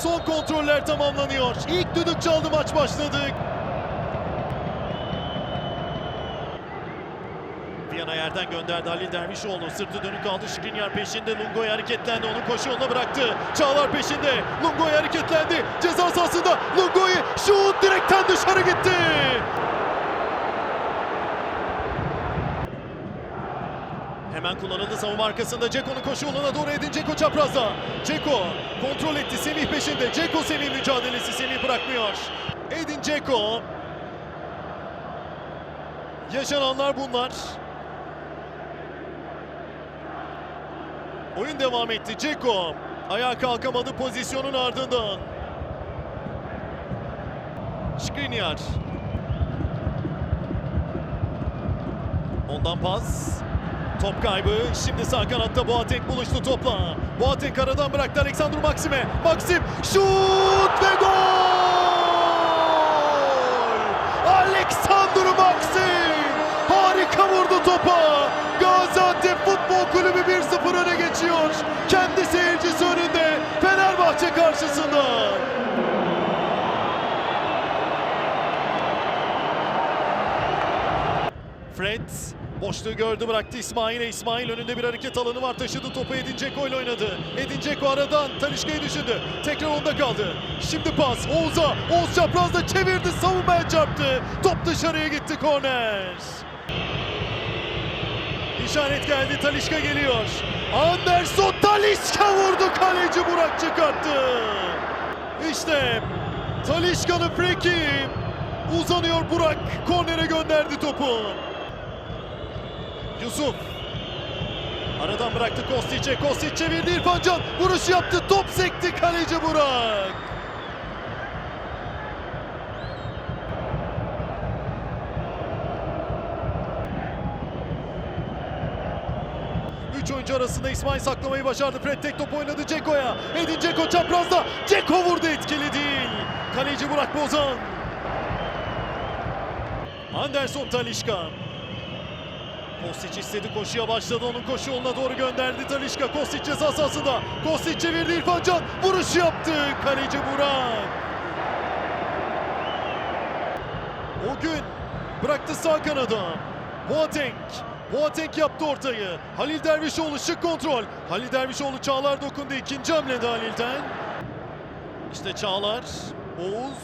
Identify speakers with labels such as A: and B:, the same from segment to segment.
A: son kontroller tamamlanıyor. İlk düdük çaldı maç başladı. Viyana yerden gönderdi Halil Dervişoğlu. Sırtı dönük kaldı. Şikrinyar peşinde. Lungo'yu hareketlendi. Onu koşu yoluna bıraktı. Çağlar peşinde. Lungo'yu hareketlendi. Ceza sahasında. Lungo'yu şut direkten dışarı gitti. Hemen kullanıldı savunma arkasında. Ceko'nun koşu yoluna doğru Edin Ceko çaprazda. Ceko kontrol etti. Semih peşinde. Ceko Semih mücadelesi. Semih bırakmıyor. Edin Ceko. Yaşananlar bunlar. Oyun devam etti. Ceko ayağa kalkamadı pozisyonun ardından. Skriniar. Ondan pas. Top kaybı. Şimdi sağ kanatta Boateng buluştu topla. Boateng aradan bıraktı Alexander Maxim'e. Maxim şut ve gol! Alexander Maxim harika vurdu topa. Gaziantep Futbol Kulübü 1-0 öne geçiyor. Kendi seyircisi önünde Fenerbahçe karşısında. Fred boşluğu gördü bıraktı İsmail'e. İsmail önünde bir hareket alanı var taşıdı topu Edin Dzeko ile oynadı. Edin Dzeko aradan Talişka'yı düşündü. Tekrar onda kaldı. Şimdi pas Oğuz'a. Oğuz çaprazda çevirdi savunmaya çarptı. Top dışarıya gitti korner. İşaret geldi Talişka geliyor. Anderson Talişka vurdu kaleci Burak çıkarttı. İşte Talişka'nın freki uzanıyor Burak kornere gönderdi topu. Yusuf aradan bıraktı Kostic'e. Kostic çevirdi İrfan Can. Vuruş yaptı. Top sekti kaleci Burak. Üç oyuncu arasında İsmail saklamayı başardı. Fred tek top oynadı Ceko'ya. Edin Ceko çaprazda. Ceko vurdu etkili değil. Kaleci Burak Bozan. Anderson Talişka. Kostic istedi koşuya başladı onun koşu yoluna doğru gönderdi Talişka Kostic ceza sahasında. Kostic çevirdi İrfan Can. Vuruş yaptı kaleci Burak. O gün bıraktı sağ kanada. Boateng Boateng yaptı ortayı. Halil Dervişoğlu şık kontrol. Halil Dervişoğlu Çağlar dokundu. İkinci hamlede Halil'den. İşte Çağlar Oğuz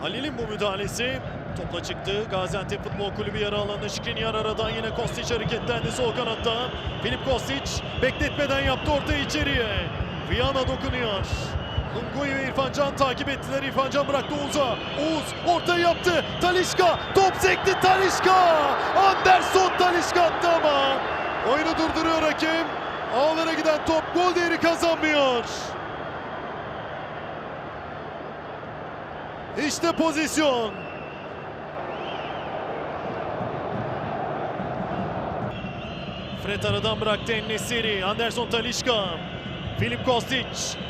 A: Halil'in bu müdahalesi topla çıktı. Gaziantep Futbol Kulübü yarı alanında Şikrinyar aradan yine Kostic hareketlendi sol kanatta. Filip Kostic bekletmeden yaptı ortayı içeriye. Viyana dokunuyor. Lungoy ve İrfan Can takip ettiler. İrfan Can bıraktı Oğuz'a. Oğuz ortayı yaptı. Talişka top sekti Talişka. Anderson Talişka attı ama. Oyunu durduruyor hakem. Ağlara giden top gol değeri kazanmıyor. İşte pozisyon. Fred aradan bıraktı Ennesiri. Anderson Talişka. Filip Kostic.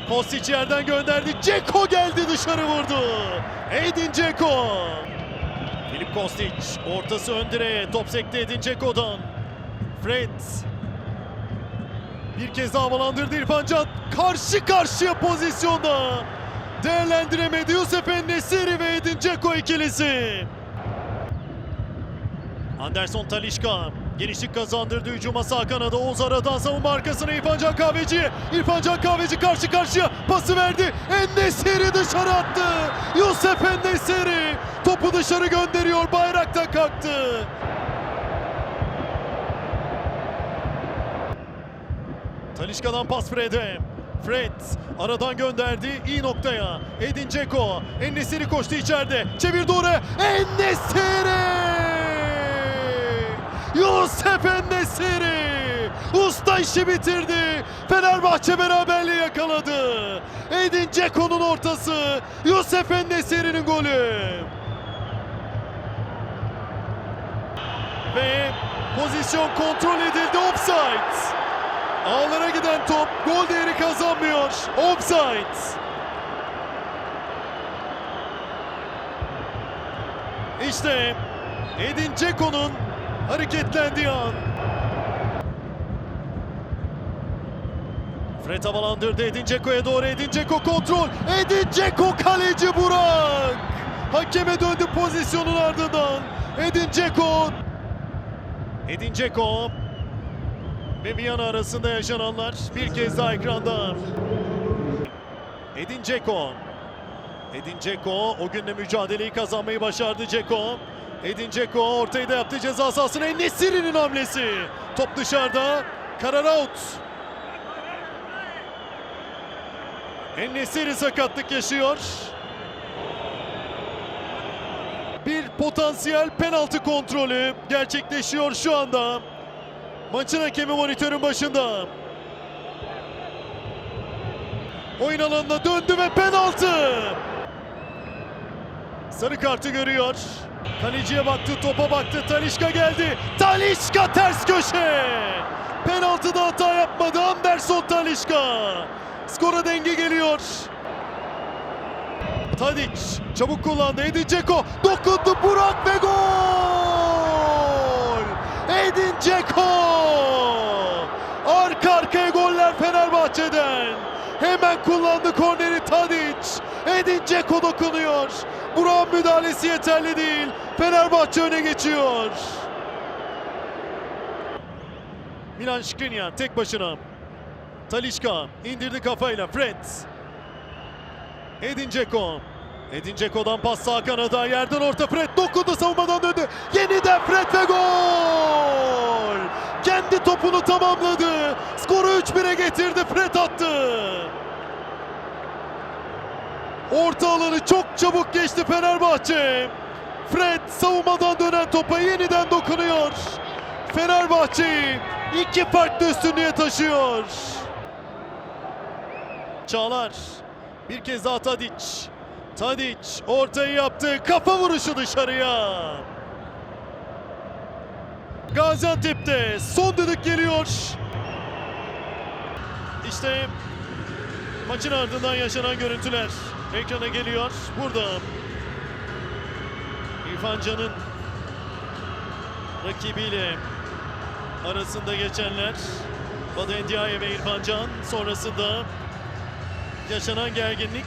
A: Kostic yerden gönderdi. Ceko geldi dışarı vurdu. Edin Ceko. Filip Kostic. Ortası ön. Top sekti Edin Ceko'dan. Fred. Bir kez daha havalandırdı İrfan Can. Karşı karşıya pozisyonda. Değerlendiremedi Yusuf Ennesiri ve Edin Dzeko ikilisi. Anderson Talişka genişlik kazandırdı hücuma sağ kanada Oğuz aradan savunma arkasına İrfan Can Kahveci. Kahveci karşı karşıya pası verdi. Ennesiri dışarı attı. Yusuf Ennesiri topu dışarı gönderiyor bayrakta kalktı. Talişka'dan pas Fred'e. Fred aradan gönderdi iyi noktaya. Edin Dzeko. Ennesiri koştu içeride. Çevirdi oraya. Ennesiri! Yusuf Ennesiri! Usta işi bitirdi. Fenerbahçe beraberliği yakaladı. Edin Dzeko'nun ortası. Yusuf Ennesiri'nin golü. Ve pozisyon kontrol edildi. Offside. Ağlara giden top gol değeri kazanmıyor. Offside. İşte Edin Dzeko'nun hareketlendiği an. Fred havalandırdı Edin Dzeko'ya doğru Edin Dzeko kontrol. Edin Dzeko kaleci Burak. Hakeme döndü pozisyonun ardından. Edin Dzeko. Edin Dzeko. Ve Viyana arasında yaşananlar bir kez daha ekranda. Edin Dzeko. Edin Dzeko o günde mücadeleyi kazanmayı başardı Dzeko. Edin Dzeko ortayı da yaptı ceza sahasına Nesiri'nin hamlesi. Top dışarıda. Karar out. Ennesiri sakatlık yaşıyor. Bir potansiyel penaltı kontrolü gerçekleşiyor şu anda. Maçın hakemi monitörün başında. Oyun alanına döndü ve penaltı. Sarı kartı görüyor. Kaleciye baktı, topa baktı. Talişka geldi. Talişka ters köşe. Penaltıda hata yapmadı Anderson Talişka. Skora denge geliyor. Tadic çabuk kullandı. Edin Dzeko dokundu Burak ve gol! Edin Dzeko! Arka arkaya goller Fenerbahçe'den. Hemen kullandı korneri Tadic. Edin Dzeko dokunuyor. Burak'ın müdahalesi yeterli değil. Fenerbahçe öne geçiyor. Milan Skriniar tek başına. Talişka indirdi kafayla Fred. Edin Dzeko. Edin Dzeko'dan pas sağ kanada yerden orta Fred dokundu savunmadan döndü. Yeniden Fred ve gol! Kendi topunu tamamladı. Skoru 3-1'e getirdi Fred attı. Orta alanı çok çabuk geçti Fenerbahçe. Fred savunmadan dönen topa yeniden dokunuyor. Fenerbahçe'yi iki farklı üstünlüğe taşıyor. Çağlar bir kez daha Tadic. Tadic ortayı yaptı. Kafa vuruşu dışarıya. Gaziantep'te son düdük geliyor. İşte maçın ardından yaşanan görüntüler ekrana geliyor. Burada. İrfan Can'ın rakibiyle arasında geçenler. Badu Endiaye ve İrfan Can sonrasında yaşanan gerginlik